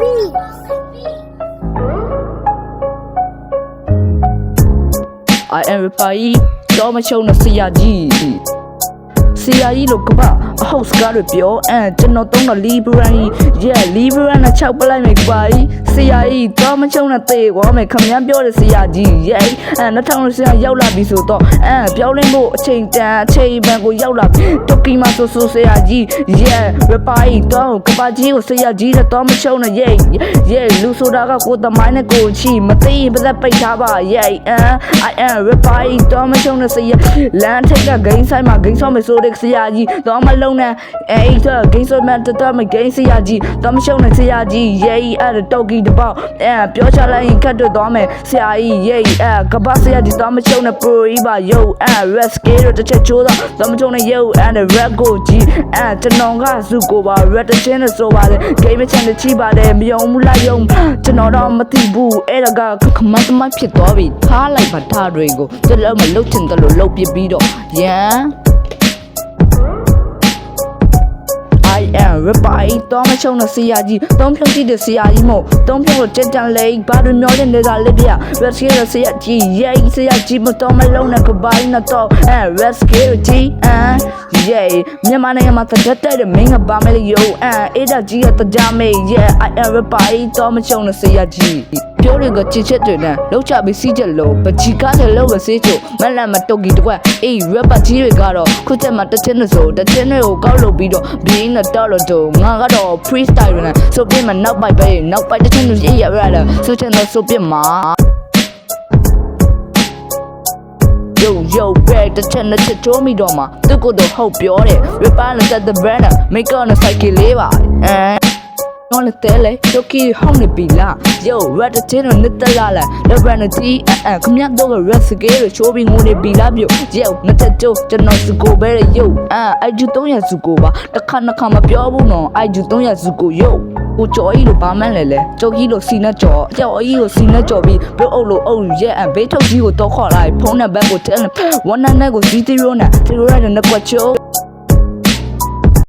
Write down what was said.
I am replying, တော့မချုံနဲ့ဆရာကြီး ရာကြီးလို့ကပအဟုတ်စကားတွေပြောအမ်ကျွန်တော်သုံးတော့ Libran yeah Libran နဲ့၆ပလိုက်မယ်ကပါကြီးဆရာကြီးတော့မချုံနဲ့တေကွာမယ်ခမန်းပြောတဲ့ဆရာကြီး yeah အဲ2000ဆရာရောက်လာပြီဆိုတော့အမ်ပြောင်းလဲဖို့အချိန်တန်အချိန်ပန်ကိုရောက်လာပြီတိုကီမှာဆိုဆိုဆရာကြီး yeah ရပါကြီးတော့ကပါကြီးကိုဆရာကြီးနဲ့တော့မချုံနဲ့ yeah yeah လူဆိုတာကကိုယ်သမိုင်းနဲ့ကိုယ်ချီမသိရင်ပါသက်ပိတ်ထားပါ yeah အမ် I am ရပါကြီးတော့မချုံနဲ့ဆရာလမ်းထိပ်ကဂိမ်းဆိုင်မှာဂိမ်းဆော့မယ်ဆိုတဲ့ဆရာကြီးတော့မလုံးနဲ့အဲ့တော့ဂိမ်းဆော့မယ်တော့မဂိမ်းဆရာကြီးတော့မချုံနဲ့ဆရာကြီး yeah အဲ့တော့ကီတပေါ့အဲပြောချလိုက်ရင်ခတ်တွေ့သွားမယ်ဆရာကြီး yeah အဲကပတ်ဆရာကြီးတော့မချုံနဲ့ pro ကြီးပါ yo အဲ red scale တစ်ချက်ချိုးတော့တော့မချုံနဲ့ yo and red go ကြီးအဲကျွန်တော်ကစုကိုပါ red တစ်ချင်းနဲ့ဆိုပါတယ် game ချန်တဲ့ချိပါတယ်မယုံဘူးလားယုံကျွန်တော်တော့မသိဘူးအဲ့ဒါကခမတ်သမိုင်းဖြစ်သွားပြီထားလိုက်ပါထားတွေကိုကျွန်တော်မလုတ်ချင်တယ်လို့လုတ်ပြပြီးတော့ရန် I am reply တော့မချုံတဲ့ဆရာကြီးတုံးဖြုတ်ကြည့်တဲ့ဆရာကြီးမို့တုံးဖြုတ်လို့တက်တန်လေးဘာလို့မျောတဲ့နေတာလေးပြ rescue တဲ့ဆရာကြီး yeah ဆရာကြီးမတော်မလုံးနဲ့ကပိုင်းနဲ့တော့ and rescue ကြီး and yeah မြန်မာနိုင်ငံမှာတက်တက်တဲ့မင်းကပါမယ်လေ yo and အဲ့ဒါကြီးကတကြမေး yeah I am reply တော့မချုံတဲ့ဆရာကြီးပြောတွေကချစ်ချက်တွေနဲ့လောက်ချပြီးစီးချက်လို့ပချီကားတဲ့လောက်ပဲစေးချိုမက်လန်မတုတ်ကြီးတကွက်အေး rapper ကြီးတွေကတော့ခုချက်မှာတစ်ချင်းနဲ့ဆိုတစ်ချင်းတွေကိုကောက်လုပ်ပြီးတော့ဘင်းနဲ့တောက်လို့တော့ငါကတော့ freestyle နဲ့ဆိုပြမှာနောက်ပိုက်ပဲနောက်ပိုက်တစ်ချင်းတွေရေးရရတာဆိုချင်တော့ဆိုပြမှာ yo yo back တစ်ချက်နဲ့ချက်ချိုးမိတော့မှာသူ့ကိုယ်တော့ဟုတ်ပြောတယ် rapper နဲ့ set the brand make on a cycle လေးပါအဲ နော်လေတဲလေဒိုကီဟောင်းနေပြီလား yo red တဲ့ချင်းနဲ့တက်လာလာလေဘန်နတီအဲခမရတော့ red scale ချိုးပြီးငိုနေပြီလားပြု yo နှစ်ချက်ချိုးကျွန်တော်စကိုပဲ yo အဲအိုက်ဂျူ300စကိုပါတစ်ခါနှစ်ခါမပြောဘူးနော်အိုက်ဂျူ300စကို yo ကိုကြော်ကြီးလို့ဘာမှန်းလဲလဲကြော်ကြီးလို့စီနဲ့ကြော်ကြော်ကြီးလို့စီနဲ့ကြော်ပြီးဘိုးအုပ်လို့အုပ်ရဲ့အဘေးထုတ်ကြီးကိုတော့ခေါ်လိုက်ဖုန်းနံပါတ်ကိုတဲဝန်နံနဲ့ကို0နဲ့0နဲ့နဲ့ကွက်ချိုး